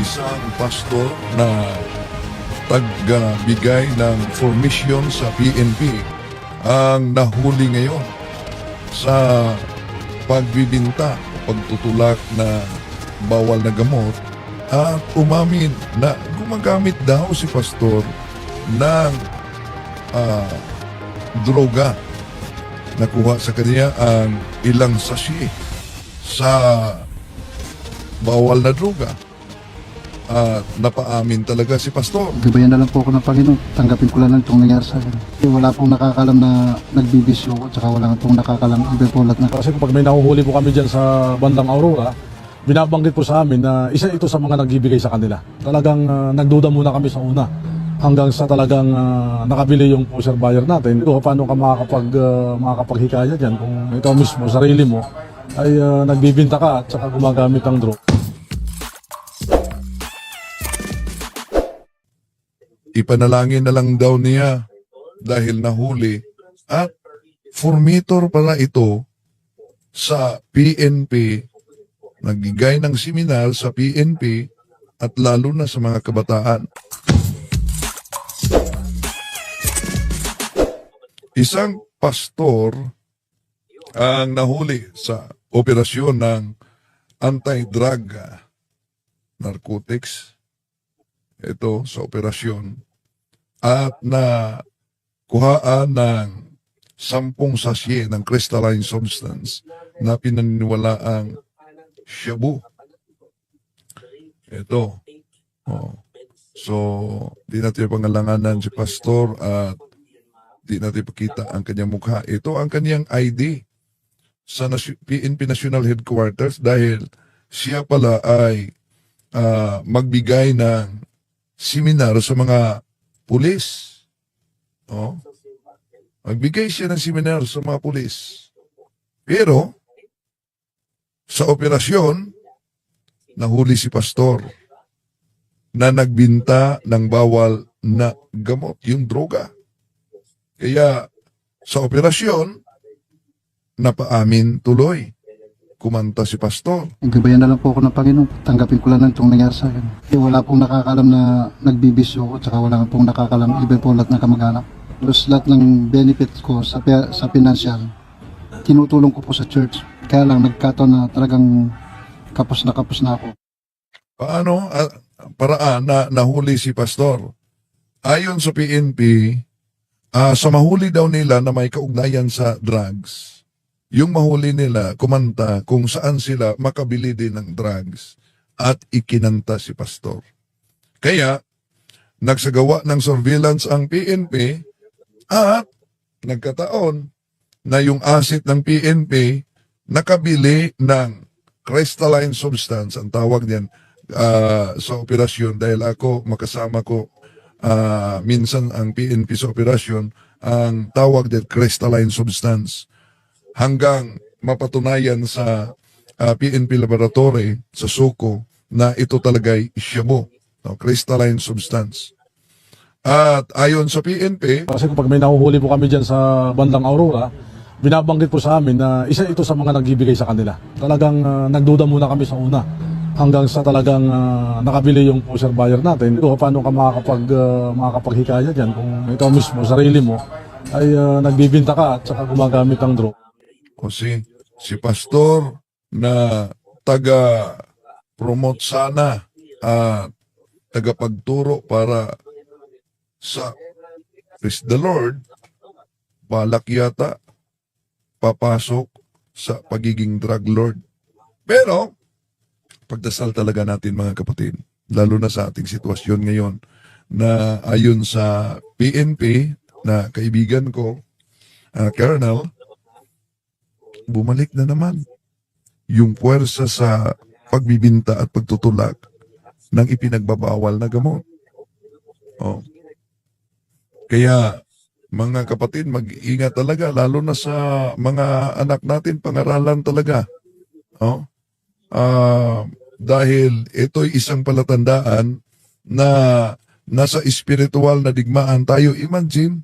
isang pastor na tagbigay ng formation sa PNP ang nahuli ngayon sa pagbibinta o pagtutulak na bawal na gamot at umamin na gumagamit daw si pastor ng ah, droga. Nakuha sa kanya ang ilang sashi sa bawal na droga. At napaamin talaga si pastor. Gabayan na lang po ako ng Panginoon. Tanggapin ko lang lang itong nangyari sa akin. Eh, Wala pong nakakalam na nagbibisyo ko, tsaka wala pong nakakalam iba po lahat na Kasi kung pag may nahuhuli po kami dyan sa bandang Aurora, binabanggit po sa amin na isa ito sa mga nagbibigay sa kanila. Talagang ah, nagduda muna kami sa una hanggang sa talagang ah, nakabili yung pusher buyer natin. Ito, paano ka makakapag, uh, makakapaghikaya dyan kung ikaw mismo, sarili mo, ay ah, nagbibinta ka at saka gumagamit ng drone. Ipanalangin na lang daw niya dahil nahuli. At formator pala ito sa PNP nagigay ng seminar sa PNP at lalo na sa mga kabataan. Isang pastor ang nahuli sa operasyon ng anti-drug narcotics ito sa operasyon at na kuhaan ng sampung sasye ng crystalline substance na pinaniniwala ang shabu. Ito. Oh. So, di natin pangalanganan si pastor at di natin pakita ang kanyang mukha. Ito ang kanyang ID sa PNP National Headquarters dahil siya pala ay ah, magbigay ng seminar sa mga pulis. Oh. Magbigay siya ng seminar sa mga pulis. Pero, sa operasyon, nahuli si pastor na nagbinta ng bawal na gamot, yung droga. Kaya, sa operasyon, napaamin tuloy. Kumanta si pastor. Gabayan na lang po ako ng Panginoon. Tanggapin ko lang lang itong nangyari sa akin. Eh, Wala pong nakakalam na nagbibisyo ko, tsaka wala pong nakakalam iba po lahat na kamag-anak. Plus lahat ng benefits ko sa, sa financial, tinutulong ko po sa church. Kaya lang nagkataon na talagang kapos na kapos na ako. Paano paraan na nahuli si pastor? Ayon sa PNP, ah, sa mahuli daw nila na may kaugnayan sa drugs, yung mahuli nila kumanta kung saan sila makabili din ng drugs at ikinanta si pastor. Kaya, nagsagawa ng surveillance ang PNP at nagkataon na yung asset ng PNP nakabili ng crystalline substance, ang tawag niyan, ah, sa operasyon dahil ako makasama ko ah, minsan ang PNP sa operasyon, ang tawag din crystalline substance hanggang mapatunayan sa ah, PNP laboratory sa suko na ito talaga ay shabu, no, crystalline substance. At ayon sa PNP, Kasi kung pag may nahuhuli po kami dyan sa bandang Aurora, binabanggit po sa amin na isa ito sa mga nagbibigay sa kanila. Talagang ah, nagduda muna kami sa una hanggang sa talagang ah, nakabili yung pusher buyer natin. Ito, paano ka makakapag, uh, makakapaghikaya dyan kung ikaw mismo, sarili mo, ay ah, nagbibinta ka at saka gumagamit ng drone. O si, si pastor na taga promote sana at tagapagturo para sa praise the Lord balak yata papasok sa pagiging drug lord. Pero, pagdasal talaga natin mga kapatid, lalo na sa ating sitwasyon ngayon, na ayon sa PNP, na kaibigan ko, ah, Colonel, bumalik na naman yung puwersa sa pagbibinta at pagtutulak ng ipinagbabawal na gamot. Oh. Kaya mga kapatid, mag-ingat talaga lalo na sa mga anak natin, pangaralan talaga. Oh. Ah, dahil ito'y isang palatandaan na nasa espiritual na digmaan tayo. Imagine,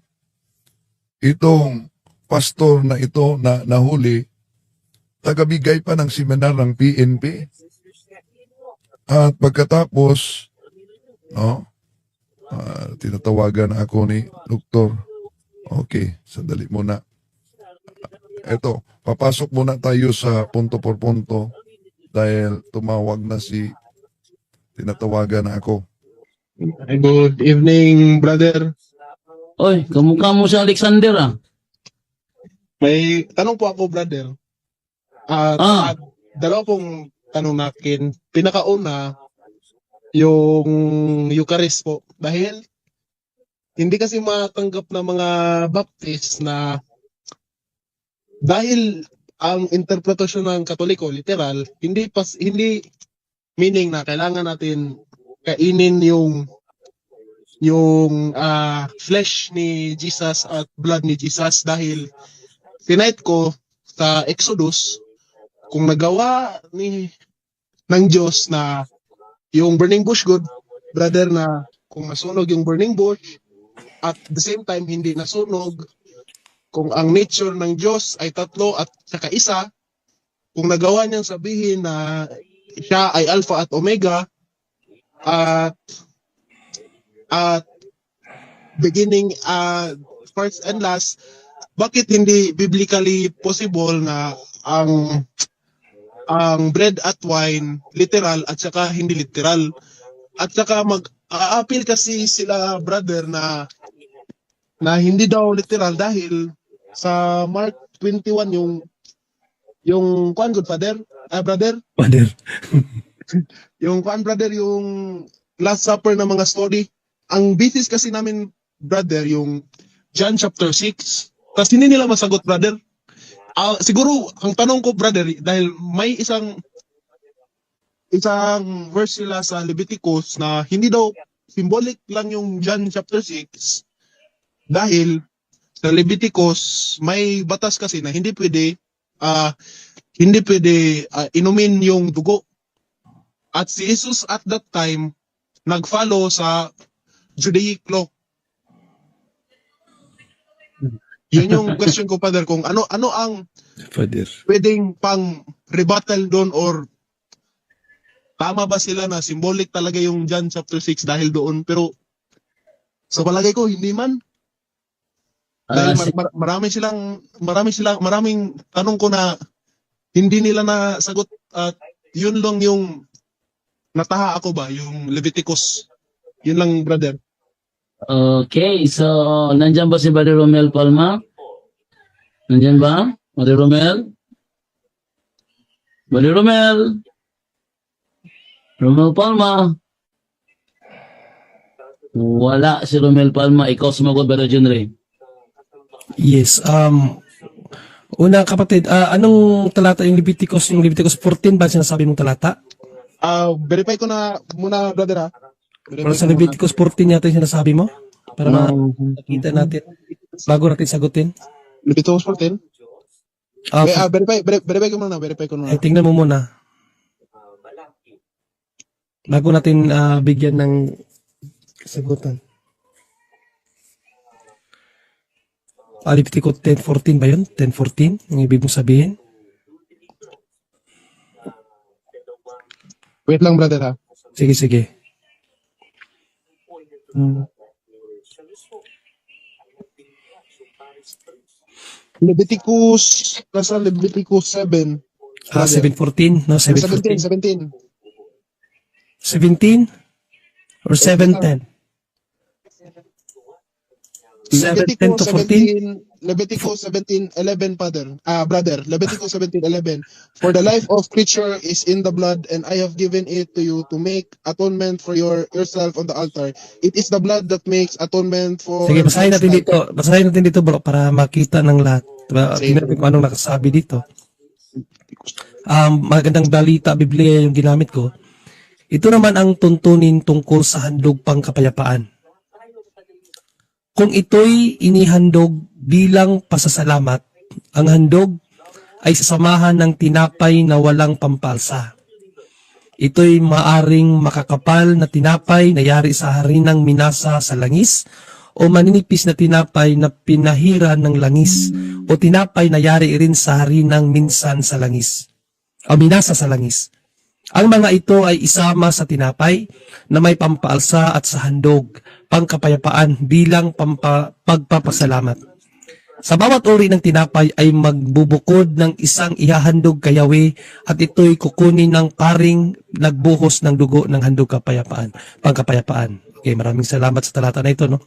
itong pastor na ito na nahuli, tagabigay pa ng seminar ng PNP. At pagkatapos, no, ah, tinatawagan ako ni doktor. Okay, sandali muna. Eto, papasok muna tayo sa punto por punto dahil tumawag na si tinatawagan na ako. Good evening, brother. Oy, kamukha mo si Alexander ah. May tanong po ako, brother. Ah, Ah. ah, dalawa pong tanong nakin. Pinakauna, yung Eucharist po. Dahil hindi kasi matanggap ng mga Baptist na dahil ang interpretasyon ng Katoliko literal, hindi pas hindi meaning na kailangan natin kainin yung yung ah, flesh ni Jesus at blood ni Jesus dahil tinight ko sa Exodus kung nagawa ni ng Diyos na yung burning bush good brother na kung nasunog yung burning bush at the same time hindi nasunog kung ang nature ng Diyos ay tatlo at saka isa kung nagawa niyang sabihin na siya ay alpha at omega at at beginning uh, first and last bakit hindi biblically possible na ang ang bread at wine literal at saka hindi literal. At saka mag a-appeal kasi sila brother na na hindi daw literal dahil sa Mark 21 yung yung kuan good father? Ah brother? Father. yung kuan brother yung last supper ng mga story. Ang basis kasi namin brother yung John chapter 6 tapos hindi nila masagot brother Ah, siguro ang tanong ko brother dahil may isang isang verse sila sa Leviticus na hindi daw symbolic lang yung John chapter 6 dahil sa Leviticus may batas kasi na hindi pwede ah hindi pwede ah, inumin yung dugo. At si Jesus at that time nag-follow sa Judaic law yun yung question ko father kung ano ano ang Father. pwedeng pang rebuttal doon or tama ba sila na symbolic talaga yung John chapter 6 dahil doon? Pero sa palagay ko hindi man. Dahil Ah, mar- mar- marami silang marami silang maraming tanong ko na hindi nila nasagot at yun lang yung nataha ako ba? Yung Leviticus. Yun lang brother Okay, so nandyan ba si Brother Romel Palma? Nandyan ba? Brother Romel? Brother Romel? Romel Palma? Wala si Romel Palma. Ikaw sumagot, Brother Junre. Yes. Um, una kapatid, ah, anong talata yung Leviticus? Yung Leviticus 14 ba sinasabi mong talata? ah verify ko na muna brother ha Verify Para sa. Leviticus 14 yata yung sinasabi mo? Para Um, makita natin. Bago natin sagutin. Leviticus 14 Ah, Ver- ah, verify, ver- verify ko muna, verify ko muna. ay, tingnan mo muna. Bago natin ah, bigyan ng sagutan. Ah, Leviticus 10.14 ba yun? 10.14? Yung ibig mong sabihin? Wait lang, brother, ha? Sige, sige. Leviticus, nasa Leviticus 7. Ah, 7.14? No, 17, 7.14. 17. 17? Or 7.10? 7.10 to 14? 17, Leviticus 17, 11, father. Ah, brother. Leviticus 17, 11. For the life of creature is in the blood, and I have given it to you to make atonement for your yourself on the altar. It is the blood that makes atonement for... Sige, basahin natin dito. Basahin natin dito bro para makita ng lahat. Diba? Natin kung anong nakasabi dito. Um, magandang balita, Biblia yung ginamit ko. Ito naman ang tuntunin tungkol sa handog pang kapayapaan. Kung ito'y inihandog bilang pasasalamat, ang handog ay sasamahan ng tinapay na walang pampalsa. Ito'y maaring makakapal na tinapay na yari sa harinang minasa sa langis o maninipis na tinapay na pinahira ng langis o tinapay na yari rin sa harinang minsan sa langis o minasa sa langis. Ang mga ito ay isama sa tinapay na may pampaalsa at sa handog, pangkapayapaan bilang pampa, pagpapasalamat. Sa bawat uri ng tinapay ay magbubukod ng isang ihahandog kayawi at ito'y kukunin ng paring nagbuhos ng dugo ng handog kapayapaan, pangkapayapaan. Okay, maraming salamat sa talata na ito, no?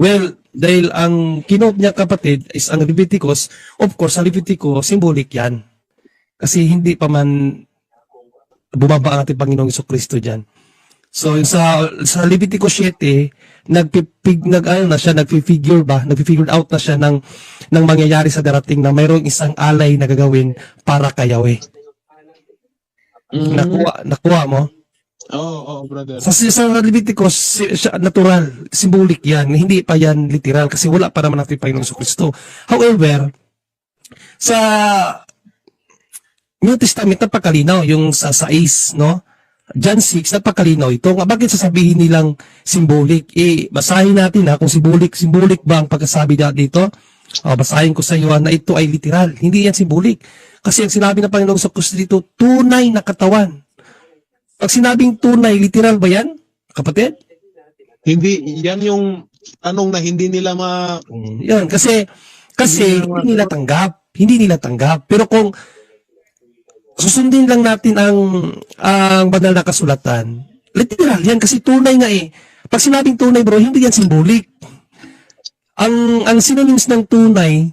Well, dahil ang kinote niya kapatid is ang Leviticus, of course, sa Leviticus, symbolic yan. Kasi hindi pa man bumaba ang ating Panginoong Iso Kristo dyan. So, sa, sa Leviticus 7, nagpipig, nag, ano na siya, nagpi-figure ba? Nagpi-figure out na siya ng, ng mangyayari sa darating na mayroong isang alay na gagawin para kay Yahweh. Nakuha, nakuha mo? Oo, oo, brother. Sa, sa Leviticus, si- siya, natural, symbolic yan. Hindi pa yan literal kasi wala pa naman natin Panginoong Kristo. However, sa New Testament napakalinaw yung sa 6, no? John 6, napakalinaw ito. Nga, bakit sasabihin nilang symbolic? Eh, basahin natin ha, kung symbolic, symbolic ba ang pagkasabi dito? O, basahin ko sa iyo na ito ay literal. Hindi yan symbolic. Kasi ang sinabi ng Panginoong sa Kristo dito, tunay na katawan. Pag sinabing tunay, literal ba yan? Kapatid? Hindi, yan yung tanong na hindi nila ma... Yan, kasi, kasi hindi nila tanggap. Hindi nila tanggap. Pero kung susundin lang natin ang ang banal na kasulatan, literal yan kasi tunay nga eh. Pag sinabing tunay bro, hindi yan symbolic. Ang ang synonyms ng tunay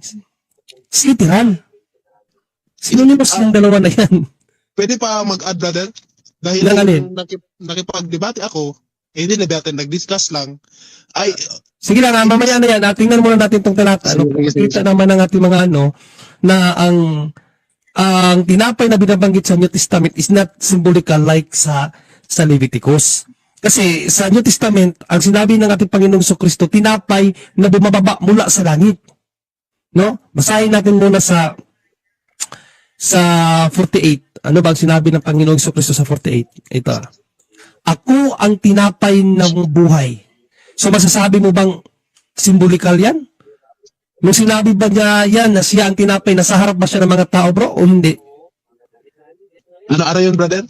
is literal. Synonyms ng dalawa na yan. Pwede pa mag-add, brother? Dahil nung nakip, nakipag-debate ako, eh, hindi na natin nag-discuss lang, ay, Sige lang, ah, mamaya na yan. Ah, tingnan muna natin itong talata. Ano, kita naman ng ating mga ano, na ang ang tinapay na binabanggit sa New Testament is not symbolical like sa sa Leviticus. Kasi sa New Testament, ang sinabi ng ating Panginoong Hesus Kristo, tinapay na bumababa mula sa langit. No? Basahin natin muna sa sa 48. Ano ba ang sinabi ng Panginoong Hesus Kristo sa 48? Ito. Ako ang tinapay ng buhay. So masasabi mo bang symbolikal yan? Nung sinabi ba niya yan na siya ang tinapay, nasa harap ba siya ng mga tao bro o hindi? ano, ano yun, brother?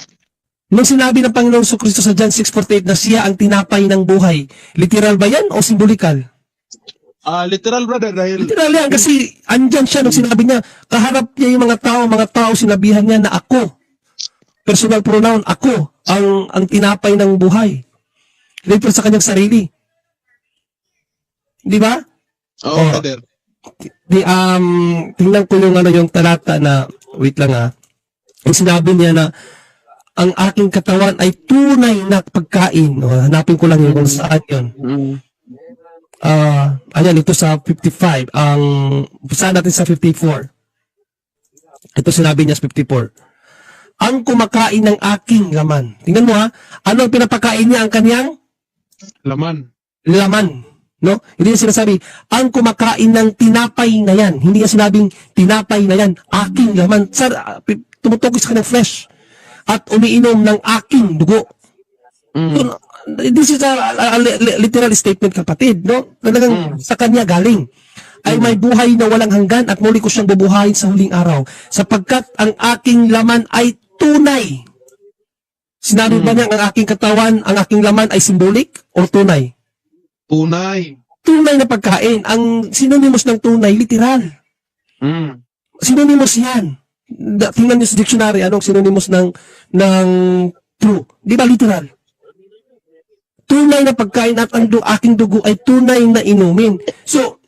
Nung sinabi ng Panginoong Hesus Kristo sa John 6.48 na siya ang tinapay ng buhay, literal ba yan o symbolikal? Ah, literal, brother, dahil Literal yan kasi andyan siya nung sinabi niya, kaharap niya yung mga tao, mga tao sinabihan niya na ako. Personal pronoun, ako, ang, ang tinapay ng buhay. Refer sa kanyang sarili. Di ba? Oo, Oh. brother. Di, um, tingnan ko yung ano yung talata na, wait lang ha. Yung sinabi niya na, ang aking katawan ay tunay na pagkain. O, hanapin ko lang yun kung saan yun. Ah, ayan, ito sa 55. Ang, saan natin sa 54? Ito sinabi niya sa 54. Ang kumakain ng aking laman. Tingnan mo ha, ano ang pinapakain niya ang kanyang Laman. laman. No? Hindi niya sinasabi, ang kumakain ng tinapay na yan. Hindi niya sinabing, tinapay na yan, aking laman. Sa, uh, pi- tumutukoy sa kanyang flesh. At umiinom ng aking dugo. So, this is a, a- a li- literal statement, kapatid. No? Talagang sa kanya galing. Ay may buhay na walang hanggan at muli ko siyang bubuhayin sa huling araw. Sapagkat ang aking laman ay tunay. Sinabi ba niya ang aking katawan, ang aking laman ay symbolic o tunay? Tunay. tunay na pagkain. Ang synonymous ng tunay, literal. Mm. Synonymous yan. Da, tingnan niyo sa dictionary, anong synonymous ng, ng true. Di ba literal? Tunay na pagkain at ang du- aking dugo ay tunay na inumin. So,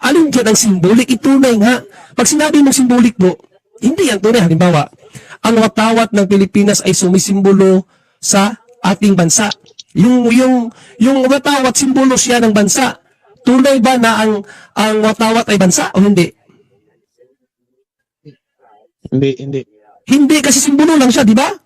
alin dyan ang symbolic? Itunay nga. Pag sinabi mong symbolic bro, hindi yan tunay. Halimbawa, ang watawat ng Pilipinas ay sumisimbolo sa ating bansa. Yung yung yung watawat simbolo siya ng bansa. Tunay ba na ang ang watawat ay bansa o hindi? Hindi, hindi. Hindi kasi simbolo lang siya, di ba?